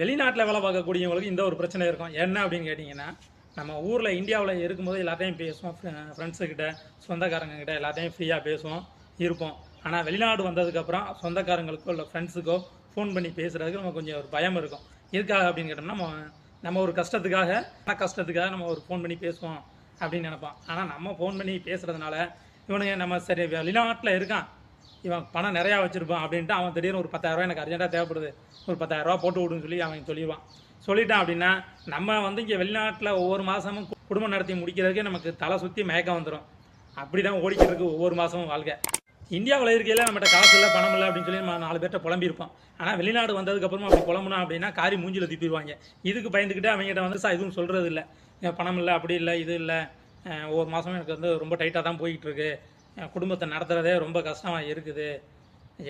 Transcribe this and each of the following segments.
வெளிநாட்டில் வேலை பார்க்கக்கூடியவங்களுக்கு இந்த ஒரு பிரச்சனை இருக்கும். என்ன அப்படின்னு கேட்டிங்கன்னா நம்ம ஊரில் இந்தியாவில் இருக்கும்போது எல்லாத்தையும் பேசுவோம். ஃப்ரெண்ட்ஸுக்கிட்ட சொந்தக்காரங்கக்கிட்ட எல்லாத்தையும் ஃப்ரீயாக பேசுவோம் இருப்போம். ஆனால் வெளிநாடு வந்ததுக்கப்புறம் சொந்தக்காரங்களுக்கோ இல்லை ஃப்ரெண்ட்ஸுக்கோ ஃபோன் பண்ணி பேசுகிறதுக்கு நமக்கு கொஞ்சம் ஒரு பயம் இருக்கும். எதுக்காக அப்படின்னு கேட்டோம்னா நம்ம நம்ம ஒரு கஷ்டத்துக்காக பண கஷ்டத்துக்காக நம்ம ஒரு ஃபோன் பண்ணி பேசுவோம் அப்படின்னு நினைப்போம். ஆனால் நம்ம ஃபோன் பண்ணி பேசுகிறதுனால இவனுங்க நம்ம சரி வெளிநாட்டில் இருக்கான். இவன் பணம் நிறையா வச்சுருப்பான் அப்படின்ட்டு அவன் திடீர்னு ஒரு பத்தாயிரரூவா எனக்கு அர்ஜென்ட்டாக தேவைப்படுது. ஒரு பத்தாயிரரூவா போட்டு விடுன்னு சொல்லி அவன் சொல்லிடுவான். சொல்லிட்டான் அப்படின்னா நம்ம வந்து இங்கே வெளிநாட்டில் ஒவ்வொரு மாதமும் குடும்பம் நடத்தி முடிக்கிறதுக்கே நமக்கு தலை சுற்றி மயக்கம் வந்துடும் அப்படி தான் ஓடிக்கிட்டு இருக்கு ஒவ்வொரு மாதமும் வாழ்க்கை. இந்தியாவில் இருக்கையில் நம்மகிட்ட காசு இல்லை பணம் இல்லை அப்படின்னு சொல்லி நம்ம நாலு பேர்ட்ட புலம்பியிருப்போம். ஆனால் வெளிநாடு வந்ததுக்கப்புறமா அப்படி புலம்புனா அப்படின்னா காரி மூஞ்சியில் திப்பிடுவாங்க இதுக்கு பயந்துக்கிட்டு அவங்ககிட்ட வந்து சார் எதுவும் சொல்கிறது இல்லை. பணம் இல்லை அப்படி இல்லை இது இல்லை. ஒவ்வொரு மாதமும் எனக்கு வந்து ரொம்ப டைட்டாக தான் போய்கிட்டு இருக்கு என் குடும்பத்தை நடத்துகிறதே ரொம்ப கஷ்டமாக இருக்குது.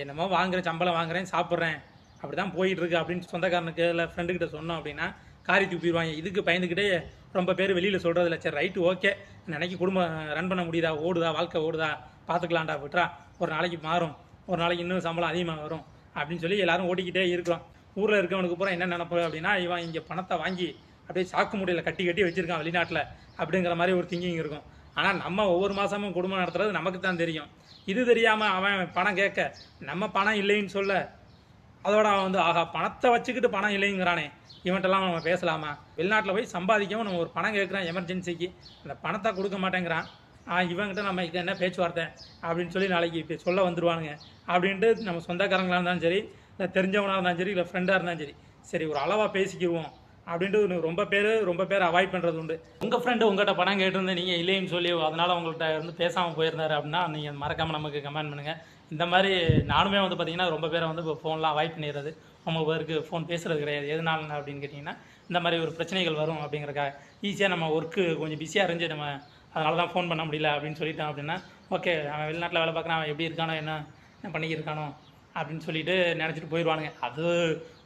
என்னமோ வாங்குறேன் சம்பளம் வாங்குறேன் சாப்பிட்றேன். அப்படி தான் போயிட்டுருக்கு அப்படின்னு சொந்தக்காரனுக்கு இல்லை ஃப்ரெண்டுக்கிட்ட சொன்னோம் அப்படின்னா காரி தூப்பிடுவாங்க இதுக்கு பயந்துக்கிட்டே ரொம்ப பேர் வெளியில் சொல்கிறது இல்லை சரி ரைட்டு ஓகே நினைக்கி குடும்பம் ரன் பண்ண முடியுதா? ஓடுதா? வாழ்க்கை ஓடுதா? பார்த்துக்கலாம்டா விட்டுறா ஒரு நாளைக்கு மாறும். ஒரு நாளைக்கு இன்னும் சம்பளம் அதிகமாக வரும். அப்படின்னு சொல்லி எல்லாரும் ஓடிக்கிட்டே இருக்கிறோம். ஊரில் இருக்கவனுக்கு பூரா என்ன நினப்பு அப்படின்னா இவன் இங்கே பணத்தை வாங்கி அப்படியே சாக்கு முடியல கட்டி கட்டி வச்சுருக்கான் வெளிநாட்டில் அப்படிங்கிற மாதிரி ஒரு திங்கிங் இருக்கும். ஆனால் நம்ம ஒவ்வொரு மாதமும் குடும்பம் நடத்துறது நமக்கு தான் தெரியும். இது தெரியாமல் அவன் பணம் கேட்க நம்ம பணம் இல்லைன்னு சொல்ல. அதோட அவன் வந்து ஆஹா பணத்தை வச்சுக்கிட்டு பணம் இல்லைங்கிறானே. இவன்ட்டெல்லாம் நம்ம பேசலாமா? வெளிநாட்டில் போய் சம்பாதிக்கவும் நம்ம ஒரு பணம் கேட்குறான் எமர்ஜென்சிக்கு. அந்த பணத்தை கொடுக்க மாட்டேங்கிறான். ஆ இவன்கிட்ட நம்ம இது என்ன பேச்சுவார்த்தை? அப்படின்னு சொல்லி நாளைக்கு இப்போ சொல்ல வந்துடுவானுங்க அப்படின்ட்டு நம்ம சொந்தக்காரங்களாக இருந்தாலும் சரி இல்லை தெரிஞ்சவனாக இருந்தாலும் சரி இல்லை ஃப்ரெண்டாக இருந்தாலும் சரி சரி ஒரு அளவாக பேசிக்கிடுவோம் அப்படின்ட்டு ரொம்ப பேர் ரொம்ப பேர் அவாய்ட் பண்ணுறது உண்டு. உங்கள் ஃப்ரெண்டு உங்கள்கிட்ட பணம் கேட்டிருந்து நீங்கள் இல்லைன்னு சொல்லி அதனால் உங்கள்கிட்ட வந்து பேசாமல் போயிருந்தாரு அப்படின்னா நீங்கள் மறக்காமல் நமக்கு கமெண்ட் பண்ணுங்கள் இந்த மாதிரி நானுமே வந்து பார்த்தீங்கன்னா ரொம்ப பேரை வந்து இப்போ ஃபோன்லாம் அவாய்ட் பண்ணிடுறது. அவங்க பேருக்கு ஃபோன் பேசுறது கிடையாது. எதனால அப்படின்னு கேட்டிங்கன்னா இந்த மாதிரி ஒரு பிரச்சனைகள் வரும் அப்படிங்கிறக்காக ஈஸியாக நம்ம ஒர்க்கு கொஞ்சம் பிஸியாக இருந்துச்சு நம்ம அதனால தான் ஃபோன் பண்ண முடியல அப்படின்னு சொல்லிட்டோம் அப்படின்னா ஓகே அவன் வெளிநாட்டில் வேலை பார்க்குறான். அவன் எப்படி இருக்கானோ என்ன என்ன பண்ணிக்கிருக்கானோ அப்படின்னு சொல்லிட்டு நினச்சிட்டு போயிடுவானுங்க அது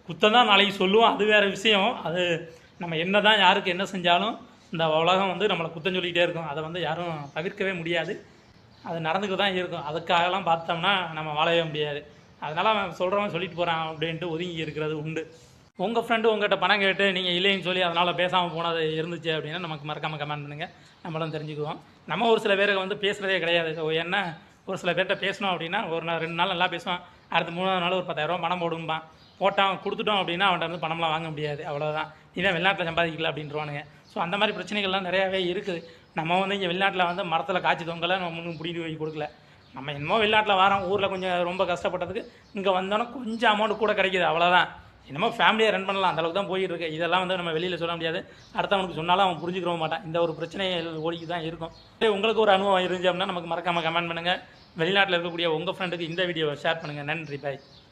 குத்தம் தான் நாளைக்கு சொல்லுவோம். அது வேறு விஷயம். அது நம்ம என்ன தான் யாருக்கு என்ன செஞ்சாலும் இந்த உலகம் வந்து நம்மளை குத்தம் சொல்லிக்கிட்டே இருக்கும். அதை வந்து யாரும் தவிர்க்கவே முடியாது. அது நடந்துக்க தான் இருக்கும். அதுக்காகலாம் பார்த்தோம்னா நம்ம வாழவே முடியாது. அதனால் அவன் சொல்கிறவன் சொல்லிட்டு போகிறான் அப்படின்ட்டு ஒதுங்கி இருக்கிறது உண்டு. உங்கள் ஃப்ரெண்டு உங்கள்கிட்ட பணம் கேட்டு நீங்கள் இல்லைன்னு சொல்லி அதனால் பேசாமல் போனது இருந்துச்சு அப்படின்னா நமக்கு மறக்காமல் கமெண்ட் பண்ணுங்கள் நம்மளும் தெரிஞ்சுக்குவோம். நம்ம ஒரு சில பேருக்கு வந்து பேசுகிறதே கிடையாது. என்ன? ஒரு சில பேர்கிட்ட பேசணும் அப்படின்னா ஒரு நாள் ரெண்டு நாள் நல்லா பேசுவான். அடுத்த மூணாவது நாள் ஒரு பத்தாயிரரூபா பணம் போடும்பான் போட்டான் கொடுத்துட்டோம் அப்படின்னா அவன்கிட்ட வந்து பணம்லாம் வாங்க முடியாது. அவ்வளோதான் இதான் வெளிநாட்டில் சம்பாதிக்கல அப்படின்றவானுங்க. ஸோ அந்த மாதிரி பிரச்சனைகள்லாம் நிறையாவே இருக்குது. நம்ம வந்து இங்கே வெளிநாட்டில் வந்து மரத்தில் காய்ச்சி தொங்கலை நம்ம ஒன்றும் பிடிட்டு போய் கொடுக்கல. நம்ம என்னமோ வெளிநாட்டில் வரோம் ஊரில் கொஞ்சம் ரொம்ப கஷ்டப்பட்டதுக்கு இங்கே வந்தோன்னா கொஞ்சம் அமௌண்ட் கூட கிடைக்கிது அவ்வளோதான் என்னமோ ஃபேமிலியை ரன் பண்ணலாம் அந்த அளவுக்கு தான் போயிட்டு இருக்கு இதெல்லாம் வந்து நம்ம வெளியில் சொல்ல முடியாது. அடுத்தவனுக்கு சொன்னாலும் அவன் புரிஞ்சுக்கிறவ மாட்டான். இந்த ஒரு பிரச்சனை ஓடிக்கு தான் இருக்கும். உங்களுக்கு ஒரு அனுபவம் இருந்துச்சு அப்படின்னா நமக்கு மறக்காமல் கமெண்ட் பண்ணுங்கள் வெளிநாட்டில் இருக்கக்கூடிய உங்கள் ஃப்ரெண்டுக்கு இந்த வீடியோவை ஷேர் பண்ணுங்கள் நன்றி. பாய்